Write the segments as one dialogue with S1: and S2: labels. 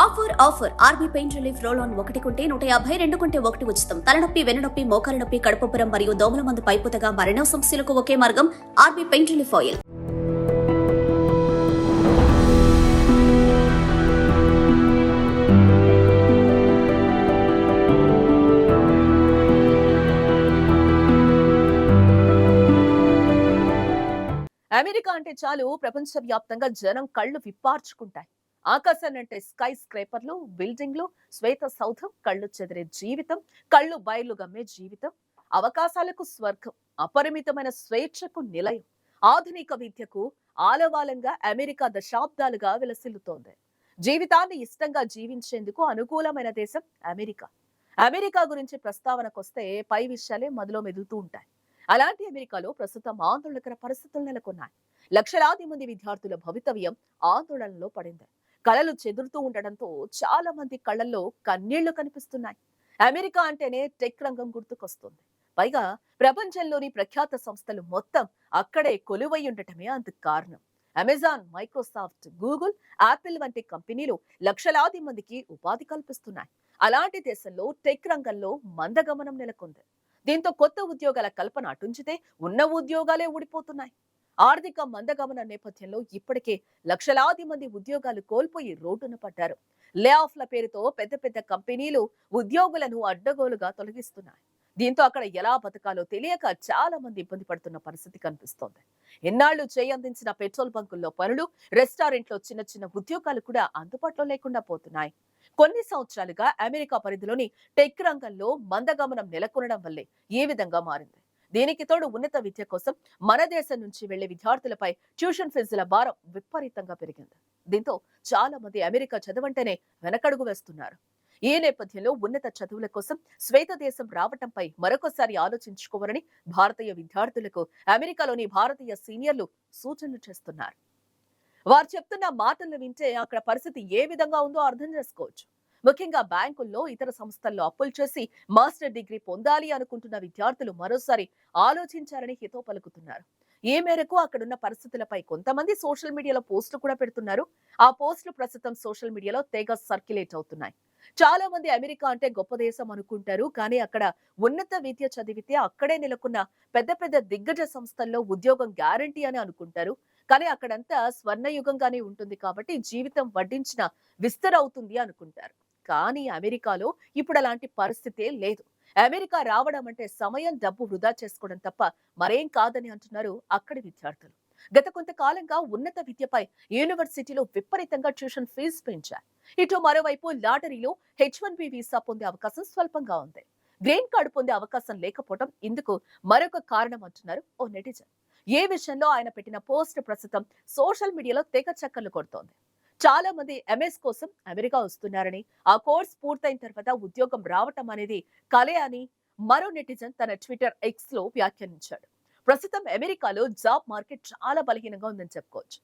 S1: Offer offer. RB pain relief roll on ఒకటి కొంటే నూట యాభై రెండు కొంటే ఒకటి ఉచితం. తలనొప్పి వెన్నునొప్పి మోకాల నొప్పి కడుపుపురం మరియు దోమల మందు పైపుతగా మరణ సమస్యలకు ఒకే మార్గం RB pain relief oil.
S2: America అంటే చాలు. ప్రపంచవ్యాప్తంగా జనం కళ్ళు విప్పార్చుకుంటాయి. ఆకాశాన్ని అంటే స్కై స్క్రేపర్లు బిల్డింగ్లు శ్వేత సౌధం కళ్ళు చెదిరే జీవితం కళ్ళు బయలు గమ్మే జీవితం. అవకాశాలకు స్వర్గం అపరిమితమైన స్వేచ్ఛకు నిలయం. ఆధునిక విద్యకు ఆలవాలంగా అమెరికా దశాబ్దాలుగా విలసిల్లుతోంది. జీవితాన్ని ఇష్టంగా జీవించేందుకు అనుకూలమైన దేశం అమెరికా. అమెరికా గురించి ప్రస్తావనకొస్తే పై విషయాలే మదిలో మెదులుతూ ఉంటాయి. అలాంటి అమెరికాలో ప్రస్తుతం ఆందోళనకర పరిస్థితులు నెలకొన్నాయి. లక్షలాది మంది విద్యార్థుల భవితవ్యం ఆందోళనలో పడింది. కళలు చెదురుతూ ఉండడంతో చాలా మంది కళ్ళల్లో కన్నీళ్ళు కనిపిస్తున్నాయి. అమెరికా అంటేనే టెక్ రంగం గుర్తుకొస్తుంది. పైగా ప్రపంచంలోని ప్రఖ్యాత సంస్థలు మొత్తం అక్కడే కొలువై ఉండటమే అందుకు కారణం. అమెజాన్ మైక్రోసాఫ్ట్ గూగుల్ యాపిల్ వంటి కంపెనీలు లక్షలాది మందికి ఉపాధి కల్పిస్తున్నాయి. అలాంటి దేశంలో టెక్ రంగంలో మందగమనం నెలకొంది. దీంతో కొత్త ఉద్యోగాల కల్పన అటుంచితే ఉన్న ఉద్యోగాలే ఊడిపోతున్నాయి. ఆర్థిక మందగమన నేపథ్యంలో ఇప్పటికే లక్షలాది మంది ఉద్యోగాలు కోల్పోయి రోడ్డున పడ్డారు. లే ఆఫ్ల పేరుతో పెద్ద పెద్ద కంపెనీలు ఉద్యోగులను అడ్డగోలుగా తొలగిస్తున్నాయి. దీంతో అక్కడ ఎలా బతకాలో తెలియక చాలా మంది ఇబ్బంది పడుతున్న పరిస్థితి కనిపిస్తోంది. ఎన్నాళ్ళు చేయందించిన పెట్రోల్ బంకుల్లో పనులు రెస్టారెంట్లో చిన్న చిన్న ఉద్యోగాలు కూడా అందుబాటులో లేకుండా పోతున్నాయి. కొన్ని సంవత్సరాలుగా అమెరికా పరిధిలోని టెక్ రంగంలో మందగమనం నెలకొనడం వల్లే ఈ విధంగా మారింది? దీనికి తోడు ఉన్నత విద్య కోసం మన దేశం నుంచి వెళ్ళే విద్యార్థులపై ట్యూషన్ ఫీజుల భారం విపరీతంగా పెరిగింది. దీంతో చాలా మంది అమెరికా చదవంటేనే వెనకడుగు వేస్తున్నారు. ఈ నేపథ్యంలో ఉన్నత చదువుల కోసం శ్వేత దేశం రావటంపై మరొకసారి ఆలోచించుకోవాలని భారతీయ విద్యార్థులకు అమెరికాలోని భారతీయ సీనియర్లు సూచనలు చేస్తున్నారు. వారు చెప్తున్న మాటలు వింటే అక్కడ పరిస్థితి ఏ విధంగా ఉందో అర్థం చేసుకోవచ్చు. ముఖ్యంగా బ్యాంకుల్లో ఇతర సంస్థల్లో అప్పులు చేసి మాస్టర్ డిగ్రీ పొందాలి అనుకుంటున్న విద్యార్థులు మరోసారి ఆలోచించారని హితో పలుకుతున్నారు. ఈ మేరకు అక్కడున్న పరిస్థితులపై కొంతమంది సోషల్ మీడియాలో పోస్టులు కూడా పెడుతున్నారు. ఆ పోస్టులు ప్రస్తుతం సోషల్ మీడియాలో తెగ సర్క్యులేట్ అవుతున్నాయి. చాలా మంది అమెరికా అంటే గొప్ప దేశం అనుకుంటారు. కానీ అక్కడ ఉన్నత విద్య చదివితే అక్కడే నెలకొన్న పెద్ద పెద్ద దిగ్గజ సంస్థల్లో ఉద్యోగం గ్యారంటీ అని అనుకుంటారు. కానీ అక్కడంతా స్వర్ణయుగంగానే ఉంటుంది కాబట్టి జీవితం వడ్డించిన విస్తరవుతుంది అనుకుంటారు. కానీ అమెరికాలో ఇప్పుడు అలాంటి పరిస్థితే లేదు. అమెరికా రావడం అంటే సమయం డబ్బు వృధా చేసుకోవడం తప్ప మరేం కాదని అంటున్నారు అక్కడి విద్యార్థులు. గత కొంతకాలంగా ఉన్నత విద్యపై యూనివర్సిటీలో విపరీతంగా ట్యూషన్ ఫీజు పెంచారు. ఇటు మరోవైపు లాటరీలో హెచ్ వన్ బి వీసా పొందే అవకాశం స్వల్పంగా ఉంది. గ్రీన్ కార్డు పొందే అవకాశం లేకపోవడం ఇందుకు మరొక కారణం అంటున్నారు ఓ నెటిజన్. ఏ విషయంలో ఆయన పెట్టిన పోస్ట్ ప్రస్తుతం సోషల్ మీడియాలో తెగ చక్కర్లు కొడుతోంది. చాలా మంది ఎంఎస్ కోసం అమెరికా వస్తున్నారని ఆ కోర్స్ పూర్తయిన తర్వాత ఉద్యోగం రావటం అనేది కలే అని మరో నెటిజన్ తన ట్విట్టర్ ఎక్స్లో వ్యాఖ్యానించాడు. ప్రస్తుతం అమెరికాలో జాబ్ మార్కెట్ చాలా బలహీనంగా ఉందని చెప్పుకోవచ్చు.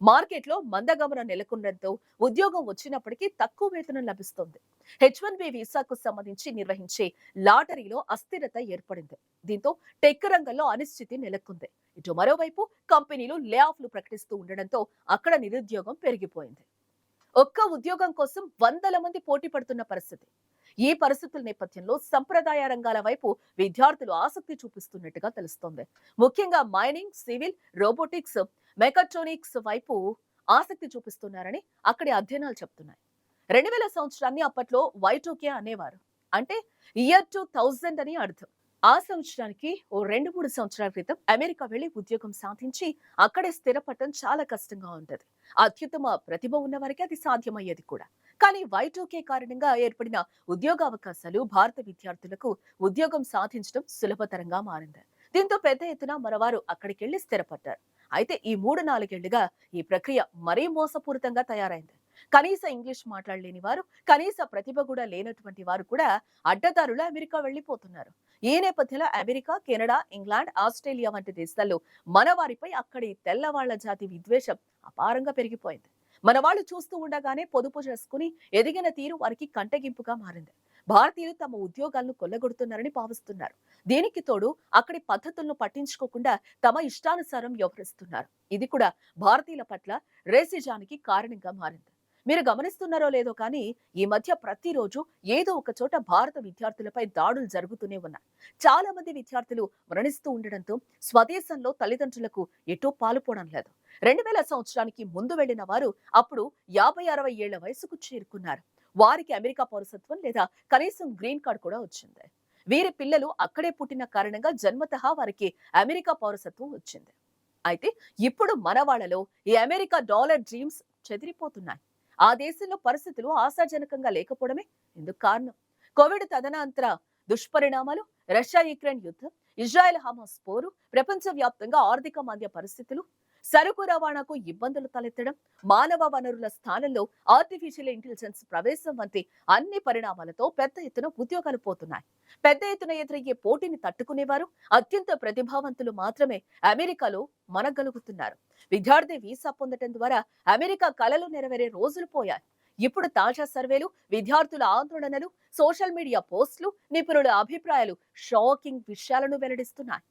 S2: మార్కెట్లో మందగమనం నెలకొనడంతో ఉద్యోగం వచ్చినప్పటికీ తక్కువ వేతనం లభిస్తోంది. హెచ్ వన్ బి వీసాకు సంబంధించి నిర్వహించే లాటరీలో అస్థిరత ఏర్పడింది. దీంతో టెక్ రంగంలో అనిశ్చితి నెలకొంది. ఇటు మరోవైపు కంపెనీలు లే ఆఫ్లు ప్రకటిస్తూ ఉండడంతో అక్కడ నిరుద్యోగం పెరిగిపోయింది. ఒక్క ఉద్యోగం కోసం వందల మంది పోటీ పడుతున్న పరిస్థితి. ఈ పరిస్థితుల నేపథ్యంలో సంప్రదాయ రంగాల వైపు విద్యార్థులు ఆసక్తి చూపిస్తున్నట్టుగా తెలుస్తోంది. ముఖ్యంగా మైనింగ్ సివిల్ రోబోటిక్స్ మెకట్రానిక్స్ వైపు ఆసక్తి చూపిస్తున్నారని అక్కడి అధ్యయనాలు చెప్తున్నాయి. రెండు వేల సంవత్సరాన్ని అప్పట్లో వైటోకే అనేవారు. అంటే ఇయర్ టూ థౌజండ్ అని అర్థం. ఆ సంవత్సరానికి ఓ రెండు మూడు సంవత్సరాల క్రితం అమెరికా వెళ్ళి ఉద్యోగం సాధించి అక్కడే స్థిరపడటం చాలా కష్టంగా ఉంటుంది. అత్యుత్తమ ప్రతిభ ఉన్న వారికి అది సాధ్యమయ్యేది కూడా. కానీ వైటోకే కారణంగా ఏర్పడిన ఉద్యోగ అవకాశాలు భారత విద్యార్థులకు ఉద్యోగం సాధించడం సులభతరంగా మారింది. దీంతో పెద్ద ఎత్తున మరవారు అక్కడికి వెళ్ళి స్థిరపడ్డారు. అయితే ఈ మూడు నాలుగేళ్ళుగా ఈ ప్రక్రియ మరీ మోసపూరితంగా తయారైంది. కనీస ఇంగ్లీష్ మాట్లాడలేని వారు కనీస ప్రతిభ కూడా లేనటువంటి వారు కూడా అడ్డదారులు అమెరికా వెళ్ళిపోతున్నారు ఈ నేపథ్యంలో అమెరికా కెనడా ఇంగ్లాండ్ ఆస్ట్రేలియా వంటి దేశాల్లో మన వారిపై అక్కడి తెల్లవాళ్ళ జాతి విద్వేషం అపారంగా పెరిగిపోయింది. మన వాళ్ళు చూస్తూ ఉండగానే పొదుపు చేసుకుని ఎదిగిన తీరు వారికి కంటగింపుగా మారింది. భారతీయులు తమ ఉద్యోగాలను కొల్లగొడుతున్నారని భావిస్తున్నారు. దీనికి తోడు అక్కడి పద్ధతులను పట్టించుకోకుండా తమ ఇష్టానుసారం వ్యవహరిస్తున్నారు. ఇది కూడా భారతీయుల పట్ల రేసిజానికి కారణంగా మారింది. మీరు గమనిస్తున్నారో లేదో కానీ ఈ మధ్య ప్రతిరోజు ఏదో ఒక చోట భారత విద్యార్థులపై దాడులు జరుగుతూనే ఉన్నాయి. చాలా మంది విద్యార్థులు మరణిస్తూ ఉండడంతో స్వదేశంలో తల్లిదండ్రులకు ఎటూ పాలుపోవడం లేదు. రెండు వేల సంవత్సరానికి ముందు వెళ్ళిన వారు అప్పుడు యాభై అరవై ఏళ్ళ వయసుకు చేరుకున్నారు. వారికి అమెరికా పౌరసత్వం లేదా కనీసం గ్రీన్ కార్డ్ కూడా వచ్చింది. వీరి పిల్లలు అక్కడే పుట్టిన కారణంగా జన్మతహా వారికి అమెరికా పౌరసత్వం వచ్చింది. అయితే ఇప్పుడు మన వాళ్ళలో ఈ అమెరికా డాలర్ డ్రీమ్స్ చెదిరిపోతున్నాయి. ఆ దేశంలో పరిస్థితులు ఆశాజనకంగా లేకపోవడమే ఇందుకు కారణం. కోవిడ్ తదనంతర దుష్పరిణామాలు రష్యా యుక్రెయిన్ యుద్ధం ఇజ్రాయెల్ హమాస్ పోరు ప్రపంచవ్యాప్తంగా ఆర్థిక మాంద్య పరిస్థితులు సరుకు రవాణాకు ఇబ్బందులు తలెత్తడం మానవ వనరుల స్థానంలో ఆర్టిఫిషియల్ ఇంటెలిజెన్స్ ప్రవేశం వంటి అన్ని పరిణామాలతో పెద్ద ఎత్తున ఉద్యోగాలు పోతున్నాయి. పెద్ద ఎత్తున ఎదురయ్యే పోటీని తట్టుకునేవారు అత్యంత ప్రతిభావంతులు మాత్రమే అమెరికాలో మనగలుగుతున్నారు. విద్యార్థి వీసా పొందటం ద్వారా అమెరికా కలలు నెరవేరే రోజులు పోయాయి. ఇప్పుడు తాజా సర్వేలు విద్యార్థుల ఆందోళనలు సోషల్ మీడియా పోస్టులు నిపుణుల అభిప్రాయాలు షాకింగ్ విషయాలను వెల్లడిస్తున్నాయి.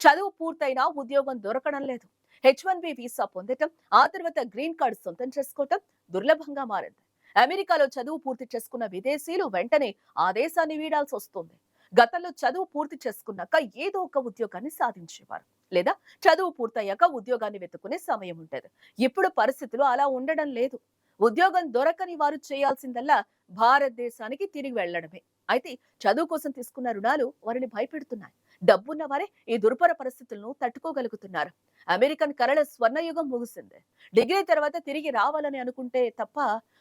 S2: చదువు పూర్తయినా ఉద్యోగం దొరకడం లేదు. హెచ్ వన్ బి వీసా పొందటం ఆ తర్వాత గ్రీన్ కార్డు సొంతం చేసుకోవటం దుర్లభంగా మారింది. అమెరికాలో చదువు పూర్తి చేసుకున్న విదేశీయులు వెంటనే ఆ దేశాన్ని వీడాల్సి వస్తుంది. గతంలో చదువు పూర్తి చేసుకున్నాక ఏదో ఒక ఉద్యోగాన్ని సాధించేవారు. లేదా చదువు పూర్తయ్యాక ఉద్యోగాన్ని వెతుకునే సమయం ఉండేది. ఇప్పుడు పరిస్థితులు అలా ఉండడం లేదు. ఉద్యోగం దొరకని వారు చేయాల్సిందల్లా భారతదేశానికి తిరిగి వెళ్ళడమే అయితే చదువు కోసం తీసుకున్న రుణాలు వారిని భయపెడుతున్నాయి. డబ్బున్న వారే ఈ దుర్భర పరిస్థితులను తట్టుకోగలుగుతున్నారు. అమెరికన్ కరళ స్వర్ణయుగం ముగిసింది డిగ్రీ తర్వాత తిరిగి రావాలని అనుకుంటే తప్ప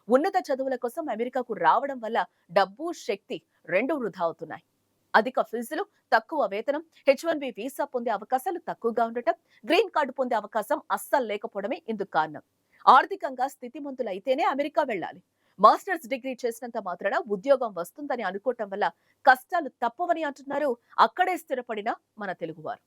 S2: ఉన్నత చదువుల కోసం అమెరికాకు రావడం వల్ల డబ్బు శక్తి రెండు వృధా అవుతున్నాయి. అధిక ఫీజులు తక్కువ వేతనం హెచ్ వన్ బి వీసా పొందే అవకాశాలు తక్కువగా ఉండటం గ్రీన్ కార్డు పొందే అవకాశం అస్సలు లేకపోవడమే ఇందుకు కారణం. ఆర్థికంగా స్థితిమంతులైతేనే అమెరికా వెళ్ళాలి. మాస్టర్స్ డిగ్రీ చేసినంత మాత్రాన ఉద్యోగం వస్తుందని అనుకోవటం వల్ల కష్టాలు తప్పవని అంటున్నారు. అక్కడే స్థిరపడిన మన తెలుగువారు.